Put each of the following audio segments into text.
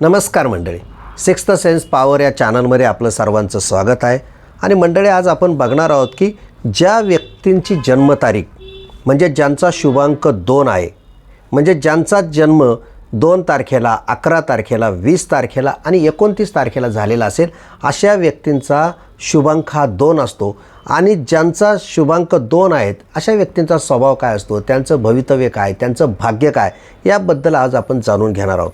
नमस्कार मंडळी. Sixth sense power या चॅनलमध्ये आपलं सर्वांचं स्वागत आहे. आणि मंडळी आज आपण बघणार आहोत की ज्या व्यक्तींची जन्मतारीख म्हणजे ज्यांचा शुभांक दोन आहे म्हणजे ज्यांचा जन्म दोन तारखेला अकरा तारखेला वीस तारखेला आणि एकोणतीस तारखेला झालेला असेल अशा व्यक्तींचा शुभांक हा दोन असतो. आणि ज्यांचा शुभांक दोन आहेत अशा व्यक्तींचा स्वभाव काय असतो? त्यांचं भवितव्य काय? त्यांचं भाग्य काय? याबद्दल आज आपण जाणून घेणार आहोत.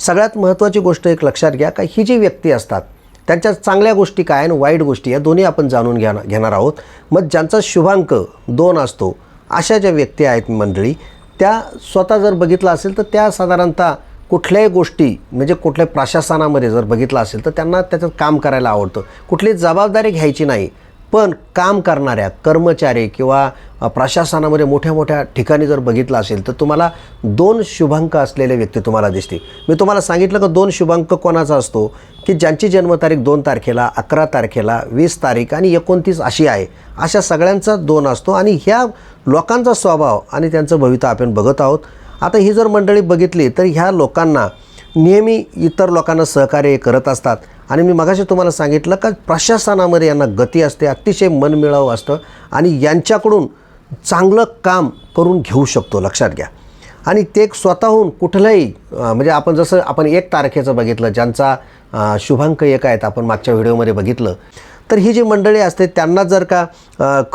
सगळ्यात महत्त्वाची गोष्ट एक लक्षात घ्या का ही जी व्यक्ती असतात त्यांच्या चांगल्या गोष्टी काय आणि वाईट गोष्टी या दोन्ही आपण जाणून घ्या घेणार आहोत. मग ज्यांचा शुभांक दोन असतो अशा ज्या व्यक्ती आहेत मंडळी त्या स्वतः जर बघितलं असेल तर त्या साधारणतः कुठल्याही गोष्टी म्हणजे कुठल्या प्रशासनामध्ये जर बघितलं असेल तर त्यांना त्याच्यात काम करायला आवडतं. कुठली जबाबदारी घ्यायची नाही. पण काम करणाऱ्या कर्मचारी किंवा प्रशासनामध्ये मोठ्या मोठ्या ठिकाणी जर बघितलं असेल तर तुम्हाला दोन शुभांक असलेले व्यक्ती तुम्हाला दिसतील. मी तुम्हाला सांगितलं का दोन शुभांक कोणाचा असतो? की ज्यांची जन्मतारीख दोन तारखेला अकरा तारखेला वीस तारीख आणि एकोणतीस अशी आहे. अशा सगळ्यांचा दोन असतो आणि ह्या लोकांचा स्वभाव आणि त्यांचं भविता आपण बघत आहोत. आता ही जर मंडळी बघितली तर ह्या लोकांना नेहमी इतर लोकांना सहकार्य करत असतात. आणि मी मगाशी तुम्हाला सांगितलं का प्रशासनामध्ये यांना गती असते अतिशय मनमिळावं असतं आणि यांच्याकडून चांगलं काम करून घेऊ शकतो लक्षात घ्या. आणि ते स्वतःहून कुठलंही म्हणजे आपण जसं आपण एक तारखेचं बघितलं ज्यांचा शुभांक एक आहेत आपण मागच्या व्हिडिओमध्ये बघितलं. तर ही जी मंडळी असते त्यांना जर का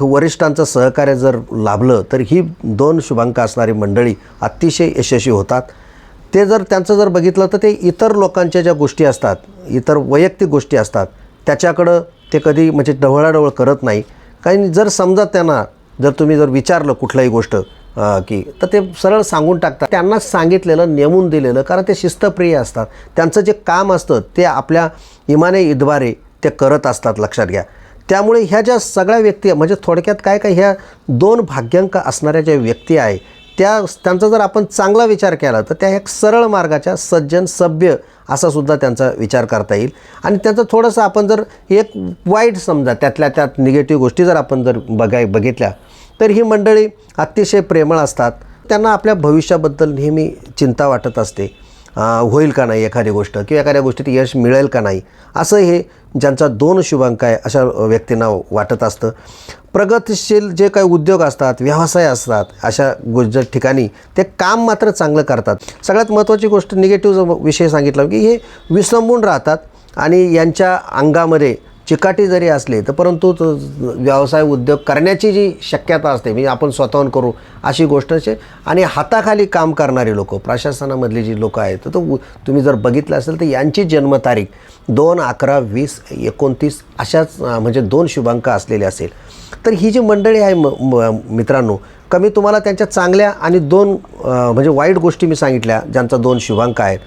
वरिष्ठांचं सहकार्य जर लाभलं तर ही दोन शुभांक असणारी मंडळी अतिशय यशस्वी होतात. ते जर त्यांचं जर बघितलं तर ते इतर लोकांच्या ज्या गोष्टी असतात इतर वैयक्तिक गोष्टी असतात त्याच्याकडं ते कधी म्हणजे ढवळाढवळ करत नाही. कारण जर समजा त्यांना जर तुम्ही जर विचारलं कुठलाही गोष्ट की तर ते सरळ सांगून टाकतात. त्यांना सांगितलेलं नेमून दिलेलं कारण ते शिस्तप्रिय असतात. त्यांचं जे काम असतं ते आपल्या इमाने इद्वारे ते करत असतात लक्षात घ्या. त्यामुळे ह्या ज्या सगळ्या व्यक्ती म्हणजे थोडक्यात काय काय ह्या दोन भाग्यांक असणाऱ्या ज्या व्यक्ती आहे त्या त्यांचा जर आपण चांगला विचार केला तर त्या एक सरळ मार्गाच्या सज्जन सभ्य असा सुद्धा त्यांचा विचार करता येईल. आणि त्याचं थोडंसं आपण जर एक वाईट समजा त्यातल्या त्यात निगेटिव्ह गोष्टी जर आपण जर बघाय बघितल्या तर ही मंडळी अतिशय प्रेमळ असतात. त्यांना आपल्या भविष्याबद्दल नेहमी चिंता वाटत असते. होईल का नाही एखादी गोष्ट किंवा एखाद्या गोष्टीत यश मिळेल का नाही? असं हे ज्यांचा दोन शुभांक आहे अशा व्यक्तींना वाटत असतं. प्रगतशील जे काही उद्योग असतात व्यवसाय असतात अशा गो ठिकाणी ते काम मात्र चांगलं करतात. सगळ्यात महत्त्वाची गोष्ट निगेटिव्ह विषय सांगितलं की हे विसंबून राहतात आणि यांच्या अंगामध्ये चिकाटी जरी असली तर परंतु व्यवसाय उद्योग करण्याची जी शक्यता असते म्हणजे आपण स्वतःहून करू अशी गोष्ट असे. आणि हाताखाली काम करणारी लोक प्रशासनामधली जी लोकं आहेत तर तो तुम्ही जर बघितलं असेल तर यांची जन्मतारीख दोन अकरा वीस एकोणतीस अशाच म्हणजे दोन शुभांक असलेले असेल. तर ही जी मंडळी आहे म म- मित्रांनो कमी तुम्हाला त्यांच्या चांगल्या आणि दोन म्हणजे वाईट गोष्टी मी सांगितल्या ज्यांचा दोन शुभांक आहेत.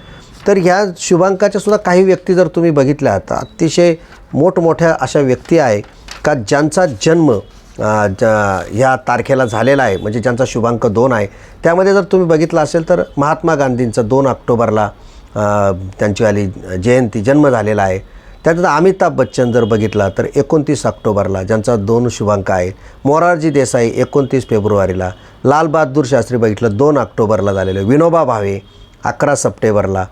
तर ह्या शुभांकाच्या सुद्धा काही व्यक्ती जर तुम्ही बघितल्या तर अतिशय मोठमोठ्या अशा व्यक्ती आहे का ज्यांचा जन्म ज्या- ह्या तारखेला झालेला आहे म्हणजे ज्यांचा शुभांक दोन आहे त्यामध्ये जर तुम्ही बघितलं असेल तर महात्मा गांधींचं दोन ऑक्टोबरला त्यांची आली जयंती जन्म झालेला आहे. त्यानंतर अमिताभ बच्चन जर बघितला तर एकोणतीस ऑक्टोबरला ज्यांचा दोन शुभांक आहे. मोरारजी देसाई एकोणतीस फेब्रुवारीला. लालबहादूर शास्त्री बघितलं दोन ऑक्टोबरला झालेलं विनोबा भावे अकरा सप्टेंबरला.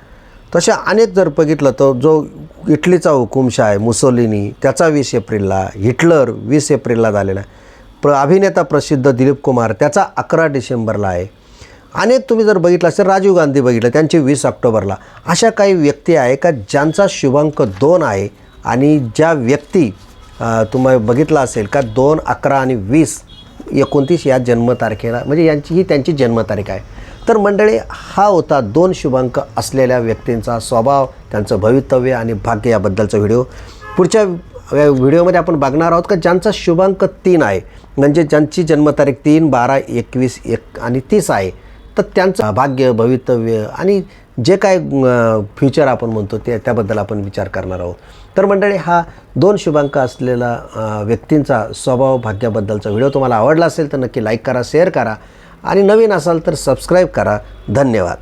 तसे अनेक जर बघितलं तर जो इटलीचा हुकुमशाह आहे मुसोलिनी त्याचा वीस एप्रिलला हिटलर वीस एप्रिलला झालेला आहे. प्र अभिनेता प्रसिद्ध दिलीप कुमार त्याचा अकरा डिसेंबरला आहे. अनेक तुम्ही जर बघितलं असेल राजीव गांधी बघितलं त्यांची वीस ऑक्टोबरला. अशा काही व्यक्ती आहे का ज्यांचा शुभांक दोन आहे आणि ज्या व्यक्ती तुम्ही बघितलं असेल का दोन अकरा आणि वीस एकोणतीस या जन्मतारखेला म्हणजे यांची ही त्यांची जन्मतारीख आहे. तर मंडळी हा होता दोन शुभांक असलेल्या व्यक्तींचा स्वभाव त्यांचं भवितव्य आणि भाग्य याबद्दलचा व्हिडिओ. पुढच्या व्हिडिओमध्ये आपण बघणार आहोत का ज्यांचा शुभांक तीन आहे. म्हणजे ज्यांची जन्मतारीख तीन बारा एकवीस एक आणि तीस आहे. तर त्यांचं भाग्य भवितव्य आणि जे काय फ्युचर आपण म्हणतो ते त्याबद्दल आपण विचार करणार आहोत. तर मंडळी हा दोन शुभांक असलेला व्यक्तींचा स्वभाव भाग्याबद्दलचा व्हिडिओ तुम्हाला आवडला असेल तर नक्की लाईक करा शेअर करा. आणि नवीन असाल तर सबस्क्राईब करा. धन्यवाद.